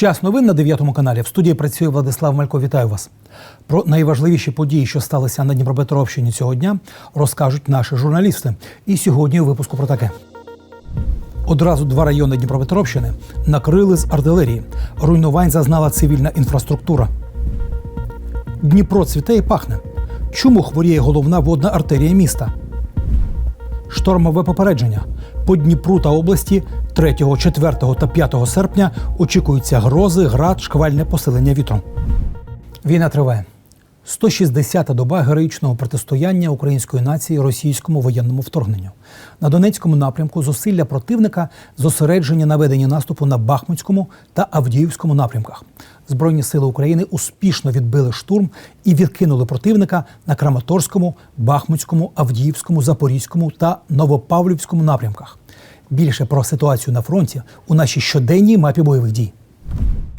Час новин на 9 каналі. В студії працює Владислав Малько. Вітаю вас. Про найважливіші події, що сталися на Дніпропетровщині цього дня, розкажуть наші журналісти. І сьогодні у випуску про таке. Одразу два райони Дніпропетровщини накрили з артилерії. Руйнувань зазнала цивільна інфраструктура. Дніпро цвіте і пахне. Чому хворіє головна водна артерія міста? Штормове попередження. По Дніпру та області 3, 4 та 5 серпня очікуються грози, град, шквальне посилення вітром. Війна триває. 160-та доба героїчного протистояння української нації російському воєнному вторгненню. На Донецькому напрямку зусилля противника зосереджені на веденні наступу на Бахмутському та Авдіївському напрямках. Збройні сили України успішно відбили штурм і відкинули противника на Краматорському, Бахмутському, Авдіївському, Запорізькому та Новопавлівському напрямках. Більше про ситуацію на фронті у нашій щоденній мапі бойових дій.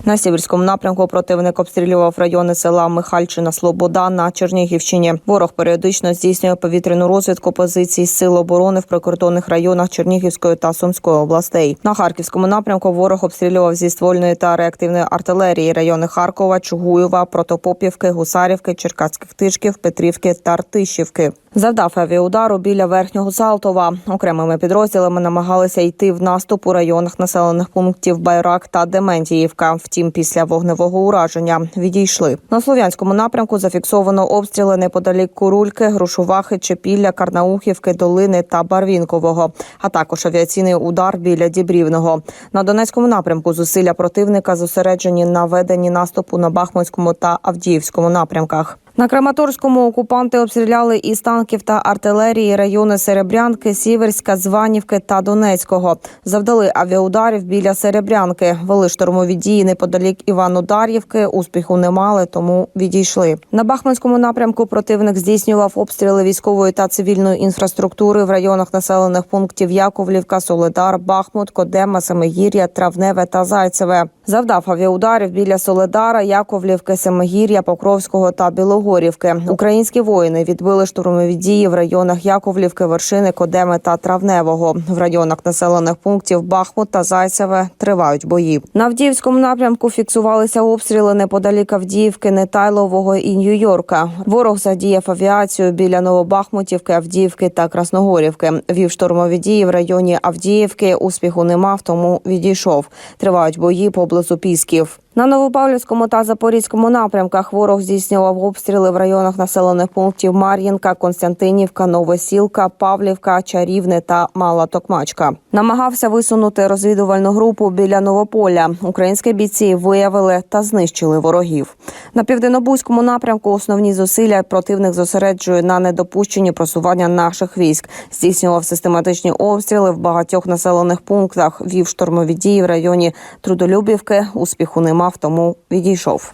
На сіверському напрямку противник обстрілював райони села Михальчина Слобода на Чернігівщині. Ворог періодично здійснює повітряну розвідку позицій сил оборони в прикордонних районах Чернігівської та Сумської областей. На харківському напрямку ворог обстрілював зі ствольної та реактивної артилерії райони Харкова, Чугуєва, Протопопівки, Гусарівки, Черкаських Тишків, Петрівки та Ртищівки. Завдав авіаудару біля верхнього Салтова. Окремими підрозділами намагалися йти в наступ у районах населених пунктів Байрак та Дементіївка. Втім, після вогневого ураження відійшли. На слов'янському напрямку зафіксовано обстріли неподалік Курульки, Грушувахи, Чепілля, Карнаухівки, Долини та Барвінкового, а також авіаційний удар біля Дібрівного. На Донецькому напрямку зусилля противника зосереджені на веденні наступу на Бахмутському та Авдіївському напрямках. На Краматорському окупанти обстріляли із танків та артилерії райони Серебрянки, Сіверська, Званівки та Донецького. Завдали авіаударів біля Серебрянки. Вели штурмові дії неподалік Івано-Дар'ївки. Успіху не мали, тому відійшли. На Бахманському напрямку противник здійснював обстріли військової та цивільної інфраструктури в районах населених пунктів Яковлівка, Соледар, Бахмут, Кодема, Семигір'я, Травневе та Зайцеве. Завдав авіаударів біля Соледара, Яковлівки, Семигір'я, Покровського та Білогорівки. Українські воїни відбили штурмові дії в районах Яковлівки, Вершини, Кодеми та Травневого. В районах населених пунктів Бахмут та Зайцеве тривають бої. На Авдіївському напрямку фіксувалися обстріли неподалік Авдіївки, Нетайлового і Нью-Йорка. Ворог задіяв авіацію біля Новобахмутівки, Авдіївки та Красногорівки. Вів штурмові дії в районі Авдіївки. Успіху не мав, тому відійшов. Тривають бої поблизу Пісків. На Новопавлівському та Запорізькому напрямках ворог здійснював обстріли в районах населених пунктів Мар'їнка, Константинівка, Новосілка, Павлівка, Чарівне та Мала Токмачка. Намагався висунути розвідувальну групу біля Новополя. Українські бійці виявили та знищили ворогів. На південнобузькому напрямку основні зусилля противник зосереджує на недопущенні просування наших військ. Здійснював систематичні обстріли в багатьох населених пунктах. Вів штурмові дії в районі Трудолюбівки. Успіху не мав, тому відійшов.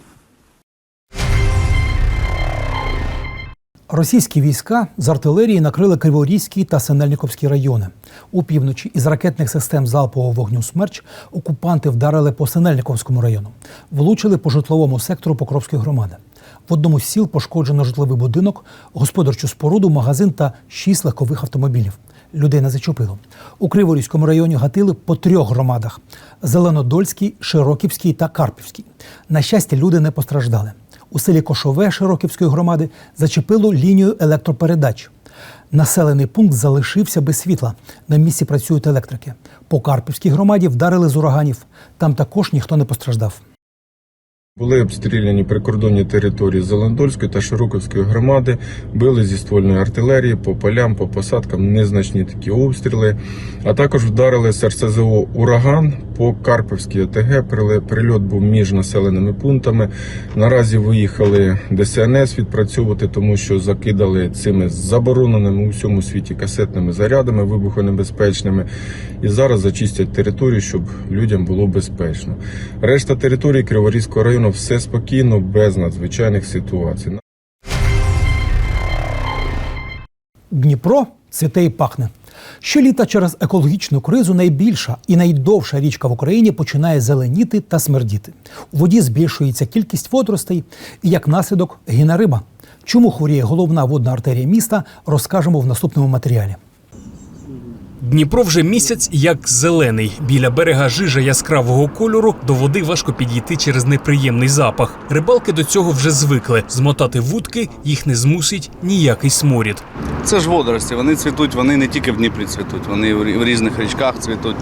Російські війська з артилерії накрили Криворізький та Синельниковський райони. У півночі із ракетних систем залпового вогню «Смерч» окупанти вдарили по Синельниковському району, влучили по житловому сектору Покровської громади. В одному з сіл пошкоджено житловий будинок, господарчу споруду, магазин та шість легкових автомобілів. Людей не зачепило. У Криворізькому районі гатили по трьох громадах: Зеленодольській, Широківській та Карпівській. На щастя, люди не постраждали. У селі Кошове Широківської громади зачепило лінію електропередач. Населений пункт залишився без світла. На місці працюють електрики. По Карпівській громаді вдарили з ураганів. Там також ніхто не постраждав. Були обстріляні прикордонні території Зеландольської та Широковської громади, били зі ствольної артилерії по полям, по посадкам, незначні такі обстріли. А також вдарили з РСЗО ураган по Карпівській ОТГ. Прильот був між населеними пунктами. Наразі виїхали ДСНС відпрацьовувати, тому що закидали цими забороненими у всьому світі касетними зарядами вибухонебезпечними. І зараз зачистять територію, щоб людям було безпечно. Решта території Криворізького району все спокійно, без надзвичайних ситуацій. Дніпро цвіте і пахне. Щоліта через екологічну кризу найбільша і найдовша річка в Україні починає зеленіти та смердіти. У воді збільшується кількість водоростей і як наслідок гине риба. Чому хворіє головна водна артерія міста, розкажемо в наступному матеріалі. Дніпро вже місяць як зелений. Біля берега жижа яскравого кольору до води важко підійти через неприємний запах. Рибалки до цього вже звикли. Змотати вудки їх не змусить ніякий сморід. Це ж водорості, вони цвітуть, вони не тільки в Дніпрі цвітуть, вони в рі- в різних річках цвітуть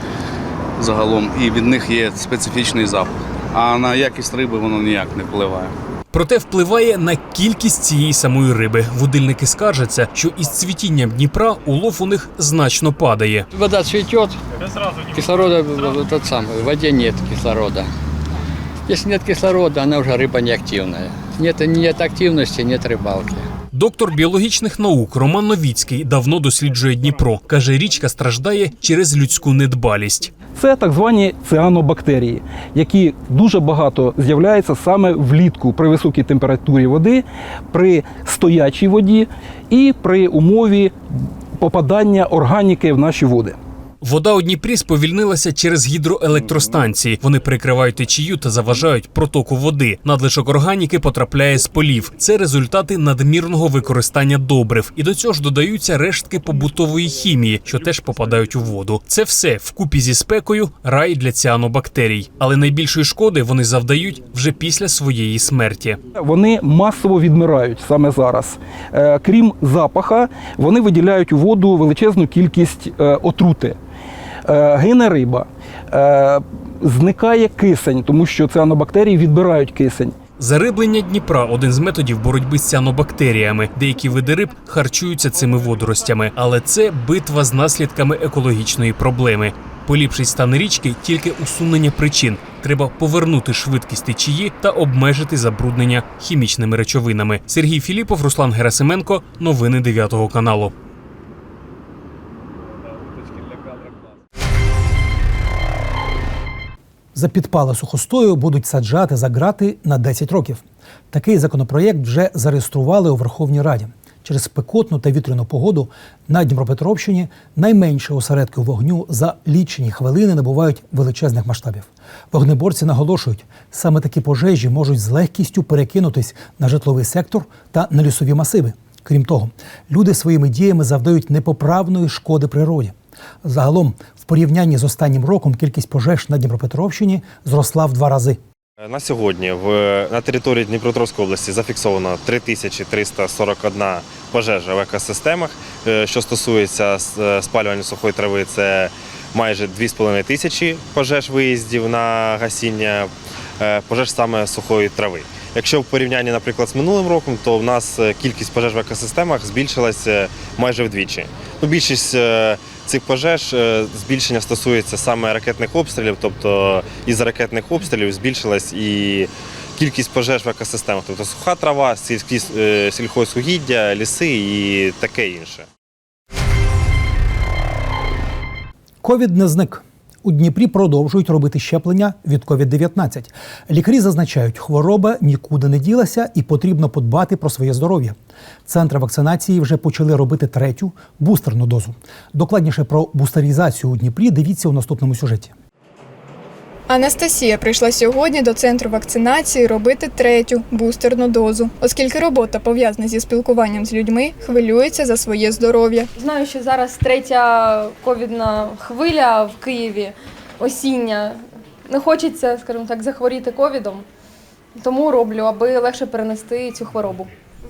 загалом, і від них є специфічний запах. А на якість риби воно ніяк не впливає. Проте впливає на кількість цієї самої риби. Водильники скаржаться, що із цвітінням Дніпра улов у них значно падає. Вода цветет, кислорода в- тот самый, в воде нет кислорода. Если нет кислорода, она уже рыба неактивная. Нет, нет активности, нет рыбалки. Доктор біологічних наук Роман Новіцький давно досліджує Дніпро. каже, річка страждає через людську недбалість. Це так звані цианобактерії, які дуже багато з'являються саме влітку при високій температурі води, при стоячій воді і при умові попадання органіки в наші води. Вода у Дніпрі сповільнилася через гідроелектростанції. Вони перекривають течію та заважають протоку води. Надлишок органіки потрапляє з полів. Це результати надмірного використання добрив. І до цього ж додаються рештки побутової хімії, що теж попадають у воду. Це все вкупі зі спекою рай для ціанобактерій. Але найбільшої шкоди вони завдають вже після своєї смерті. Вони масово відмирають саме зараз. Е, Крім запаха, вони виділяють у воду величезну кількість е, отрути. Е, Гине риба, Е, зникає кисень, тому що цианобактерії відбирають кисень. Зариблення Дніпра один з методів боротьби з ціанобактеріями. Деякі види риб харчуються цими водоростями, але це битва з наслідками екологічної проблеми. Поліпшить стан річки тільки усунення причин. Треба повернути швидкість течії та обмежити забруднення хімічними речовинами. Сергій Філіпов, Руслан Герасименко. Новини 9 каналу. За підпали сухостою будуть саджати за грати на 10 років. Такий законопроєкт вже зареєстрували у Верховній Раді. Через спекотну та вітряну погоду на Дніпропетровщині найменше осередки вогню за лічені хвилини набувають величезних масштабів. Вогнеборці наголошують, саме такі пожежі можуть з легкістю перекинутись на житловий сектор та на лісові масиви. Крім того, люди своїми діями завдають непоправної шкоди природі. Загалом, в порівнянні з останнім роком, кількість пожеж на Дніпропетровщині зросла в два рази. На сьогодні в, на території Дніпропетровської області зафіксовано 3341 пожежа в екосистемах. Е, Що стосується е, спалювання сухої трави, це майже 2,5 тисячі пожеж виїздів на гасіння е, пожеж саме сухої трави. Якщо в порівнянні, наприклад, з минулим роком, то в нас е, кількість пожеж в екосистемах збільшилася майже вдвічі. Ну, більшість е, цих пожеж е, збільшення стосується саме ракетних обстрілів, тобто із ракетних обстрілів збільшилась і кількість пожеж в екосистемах, тобто суха трава, сільські е, сільхозугіддя, ліси і таке інше. Ковід не зник. У Дніпрі продовжують робити щеплення від COVID-19. Лікарі зазначають, хвороба нікуди не ділася і потрібно подбати про своє здоров'я. Центри вакцинації вже почали робити третю бустерну дозу. Докладніше про бустерізацію у Дніпрі дивіться у наступному сюжеті. Анастасія прийшла сьогодні до центру вакцинації робити третю бустерну дозу, оскільки робота пов'язана зі спілкуванням з людьми, хвилюється за своє здоров'я. Знаю, що зараз третя ковідна хвиля в Києві, осіння. Не хочеться, скажімо так, захворіти ковідом, тому роблю, аби легше перенести цю хворобу.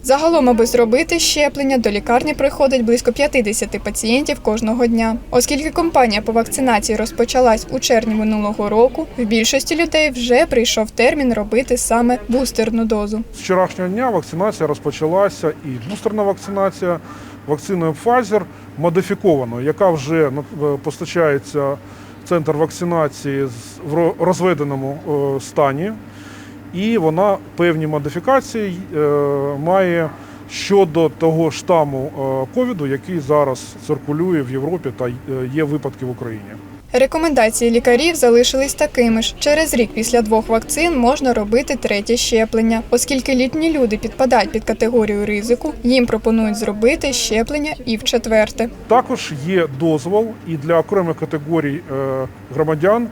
Загалом, аби зробити щеплення, до лікарні приходить близько 50 пацієнтів кожного дня. Оскільки кампанія по вакцинації розпочалась у червні минулого року, в більшості людей вже прийшов термін робити саме бустерну дозу. З вчорашнього дня вакцинація розпочалася і бустерна вакцинація вакциною Pfizer модифікованою, яка вже е, постачається в центр вакцинації в розведеному е, стані. І вона певні модифікації е, має щодо того штаму е, ковіду, який зараз циркулює в Європі та е, є випадки в Україні. Рекомендації лікарів залишились такими ж. Через рік після двох вакцин можна робити третє щеплення. Оскільки літні люди підпадають під категорію ризику, їм пропонують зробити щеплення і в четверте. Також є дозвол і для окремих категорій громадян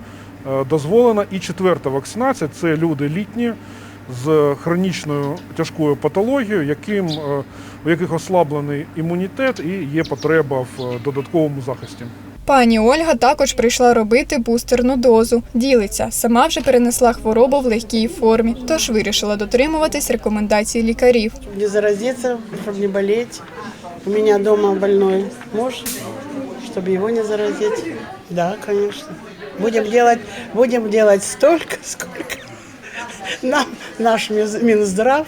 дозволена і четверта вакцинація. Це люди літні з хронічною тяжкою патологією, яким, е, у яких ослаблений імунітет і є потреба в е, додатковому захисті. Пані Ольга також прийшла робити бустерну дозу. Ділиться, сама вже перенесла хворобу в легкій формі, тож вирішила дотримуватись рекомендацій лікарів. не заразиться, чтобы не болеть. У меня дома больной муж, чтобы его не заразить. Да, конечно. Будем делать, будем делать столько, сколько нам наш Минздрав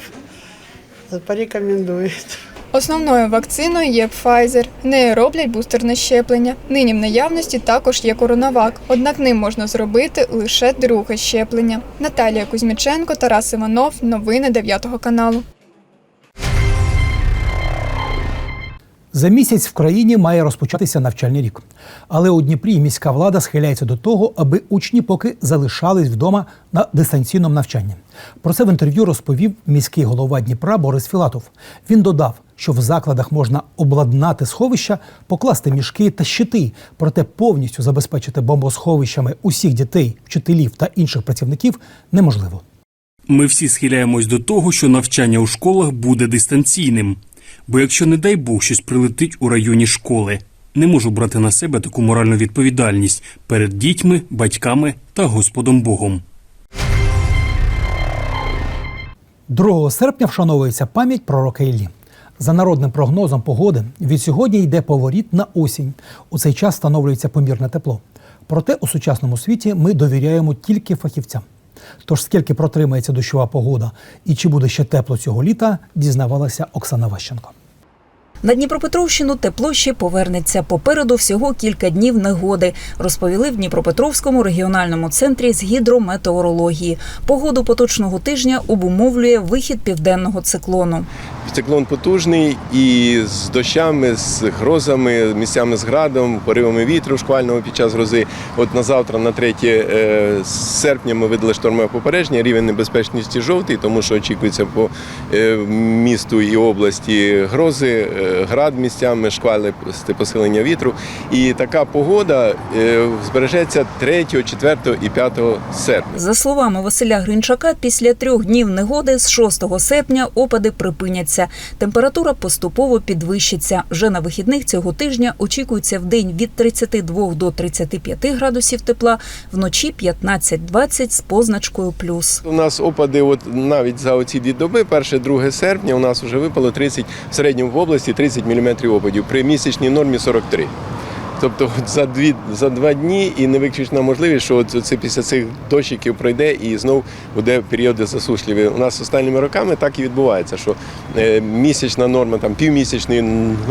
порекомендует. Основною вакциною є Pfizer. Нею роблять бустерне щеплення. Нині в наявності також є коронавак, однак ним можна зробити лише друге щеплення. Наталія Кузьміченко, Тарас Іванов. Новини 9 каналу. За місяць в країні має розпочатися навчальний рік. Але у Дніпрі міська влада схиляється до того, аби учні поки залишались вдома на дистанційному навчанні. Про це в інтерв'ю розповів міський голова Дніпра Борис Філатов. Він додав, що в закладах можна обладнати сховища, покласти мішки та щити, проте повністю забезпечити бомбосховищами усіх дітей, вчителів та інших працівників неможливо. Ми всі схиляємось до того, що навчання у школах буде дистанційним. Бо якщо, не дай Бог, щось прилетить у районі школи, не можу брати на себе таку моральну відповідальність перед дітьми, батьками та Господом Богом. 2 серпня вшановується пам'ять пророка Іллі. За народним прогнозом погоди від сьогодні йде поворіт на осінь. У цей час встановлюється помірне тепло. Проте у сучасному світі ми довіряємо тільки фахівцям. Тож скільки протримається дощова погода і чи буде ще тепло цього літа, дізнавалася Оксана Ващенко. На Дніпропетровщину тепло ще повернеться. Попереду всього кілька днів негоди, розповіли в Дніпропетровському регіональному центрі з гідрометеорології. Погоду поточного тижня обумовлює вихід південного циклону. Циклон потужний і з дощами, з грозами, місцями з градом, поривами вітру шквального під час грози. От на завтра, на 3 е, серпня, ми видали штормове попередження. Рівень небезпечності жовтий, тому що очікується по е, місту і області грози, е, град місцями, шквали посилення вітру. І така погода збережеться 3, 4 і 5 серпня. За словами Василя Гринчака, після трьох днів негоди з 6 серпня опади припиняться. Температура поступово підвищиться. Вже на вихідних цього тижня очікується в день від 32 до 35 градусів тепла, вночі 15-20 з позначкою плюс. У нас опади, от навіть за оці дві доби, 1-2 серпня, у нас вже випало 30, в середньому в області 30 мм опадів при місячній нормі 43. Тобто за дві за два дні і не виключена можливість, що от це після цих дощиків пройде і знов буде періоди засушливі. У нас останніми роками так і відбувається, що е, місячна норма, там півмісячної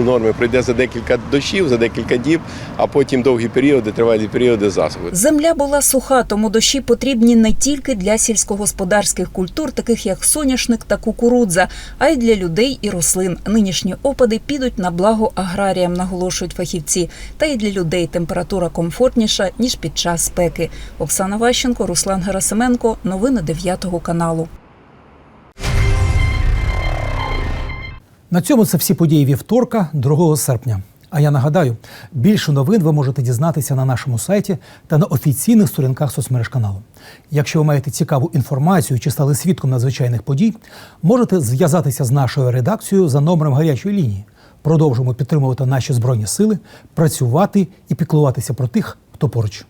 норми пройде за декілька дощів, за декілька діб, а потім довгі періоди, тривалі періоди засухи. Земля була суха, тому дощі потрібні не тільки для сільськогосподарських культур, таких як соняшник та кукурудза, а й для людей і рослин. Нинішні опади підуть на благо аграріям, наголошують фахівці. Та й для людей температура комфортніша ніж під час спеки. Оксана Ващенко, Руслан Герасименко. Новини 9 каналу. На цьому це всі події вівторка, 2 серпня. А я нагадаю, більше новин ви можете дізнатися на нашому сайті та на офіційних сторінках соцмереж каналу. Якщо ви маєте цікаву інформацію чи стали свідком надзвичайних подій, можете зв'язатися з нашою редакцією за номером гарячої лінії. Продовжуємо підтримувати наші збройні сили, працювати і піклуватися про тих, хто поруч.